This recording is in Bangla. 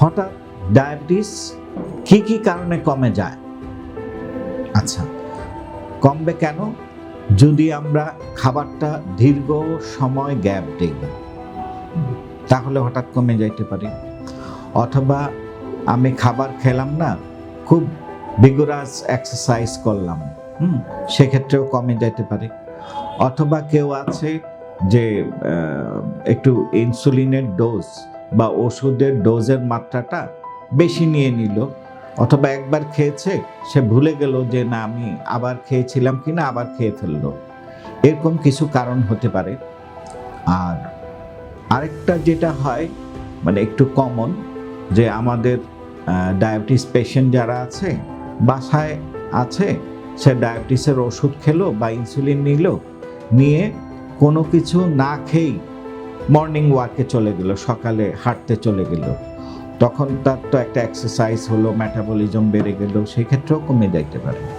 হঠাৎ ডায়াবেটিস কি কি কারণে কমে যায়? আচ্ছা কমবে কেন? যদি আমরা খাবারটা দীর্ঘ সময় গ্যাপ দিই, তাহলে হঠাৎ কমে যাইতে পারে। অথবা আমি খাবার খেলাম না, খুব বিগোরাস এক্সারসাইজ করলাম, হুম, সেক্ষেত্রেও কমে যাইতে পারে। অথবা কেউ আছে যে একটু ইনসুলিনের ডোজ বা ওষুধের ডোজের মাত্রাটা বেশি নিয়ে নিল, অথবা একবার খেয়েছে, সে ভুলে গেল যে না, আমি আবার খেয়েছিলাম কি না আবার খেয়ে ফেলল। এরকম কিছু কারণ হতে পারে। আর আরেকটা যেটা হয় মানে একটু কমন যে আমাদের ডায়াবেটিস পেশেন্ট যারা আছে, বাসায় আছে, সে ডায়াবেটিসের ওষুধ খেলো বা ইনসুলিন নিল, নিয়ে কোনো কিছু না খেয়েই মর্নিং ওয়াকে চলে গেল, সকালে হাঁটতে চলে গেল। তখন তার তো একটা এক্সারসাইজ হলো মেটাবলিজম বেড়ে গেল সেক্ষেত্রেও কমে যাইতে পারে।